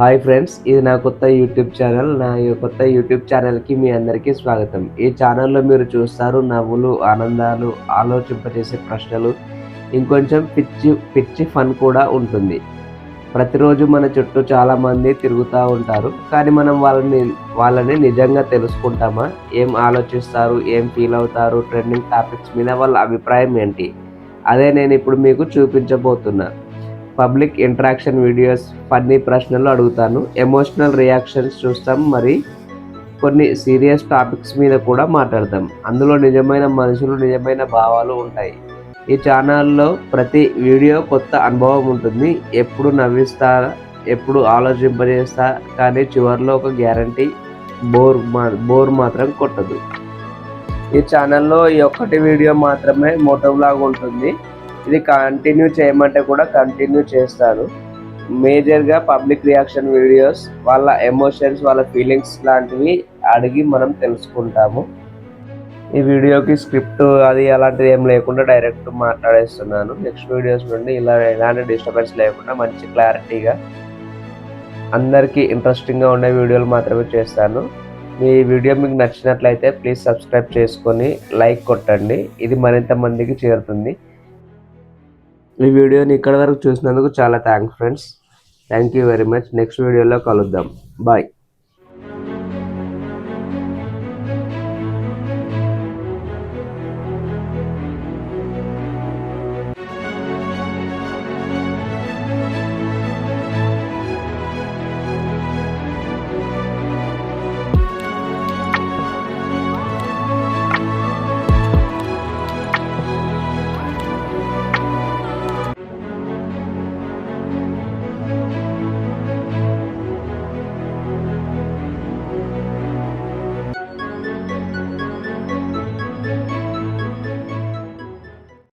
Hi friends ఇది నా కొత్త యూట్యూబ్ ఛానల్. నా కొత్త యూట్యూబ్ ఛానల్కి మీ అందరికీ స్వాగతం. ఈ ఛానల్లో మీరు చూస్తారు నవ్వులు ఆనందాలు ఆలోచింపజేసే ప్రశ్నలు ఇంకొంచెం పిచ్చి పిచ్చి ఫన్ కూడా ఉంటుంది. ప్రతిరోజు మన చుట్టూ చాలామంది తిరుగుతూ ఉంటారు కానీ మనం వాళ్ళని వాళ్ళని నిజంగా తెలుసుకుంటామా? ఏం ఆలోచిస్తారు ఏం ఫీల్ అవుతారు ట్రెండింగ్ టాపిక్స్ మీద వాళ్ళ అభిప్రాయం ఏంటి? అదే నేను ఇప్పుడు మీకు చూపించబోతున్నా. పబ్లిక్ ఇంటరాక్షన్ వీడియోస్ ఫన్నీ ప్రశ్నలు అడుగుతాను. ఎమోషనల్ రియాక్షన్స్ చూస్తాం. మరి కొన్ని సీరియస్ టాపిక్స్ మీద కూడా మాట్లాడతాం. అందులో నిజమైన మనుషులు నిజమైన భావాలు ఉంటాయి. ఈ ఛానల్లో ప్రతి వీడియో కొత్త అనుభవం ఉంటుంది. ఎప్పుడు నవ్విస్తా ఎప్పుడు ఆలోచింపజేస్తా కానీ చివరిలో ఒక గ్యారంటీ బోర్ మా బోర్ మాత్రం కొట్టదు. ఈ ఛానల్లో ఈ ఒక్కటి వీడియో మాత్రమే మోటో ఉంటుంది. ఇది కంటిన్యూ చేయమంటే కూడా కంటిన్యూ చేస్తారు. మేజర్గా పబ్లిక్ రియాక్షన్ వీడియోస్ వాళ్ళ ఎమోషన్స్ వాళ్ళ ఫీలింగ్స్ లాంటివి అడిగి మనం తెలుసుకుంటాము. ఈ వీడియోకి స్క్రిప్ట్ అది అలాంటిది ఏం లేకుండా డైరెక్ట్ మాట్లాడేస్తున్నాను. నెక్స్ట్ వీడియోస్ నుండి ఇలా ఎలాంటి డిస్టర్బెన్స్ లేకుండా మంచి క్లారిటీగా అందరికీ ఇంట్రెస్టింగ్గా ఉండే వీడియోలు మాత్రమే చేస్తాను. మీ వీడియో మీకు నచ్చినట్లయితే ప్లీజ్ సబ్స్క్రైబ్ చేసుకొని లైక్ కొట్టండి. ఇది మరింత మందికి చేరుతుంది. ఈ వీడియోని ఇక్కడ వరకు చూసినందుకు చాలా thanks friends thank you very much next వీడియోలో కలుద్దాం. బాయ్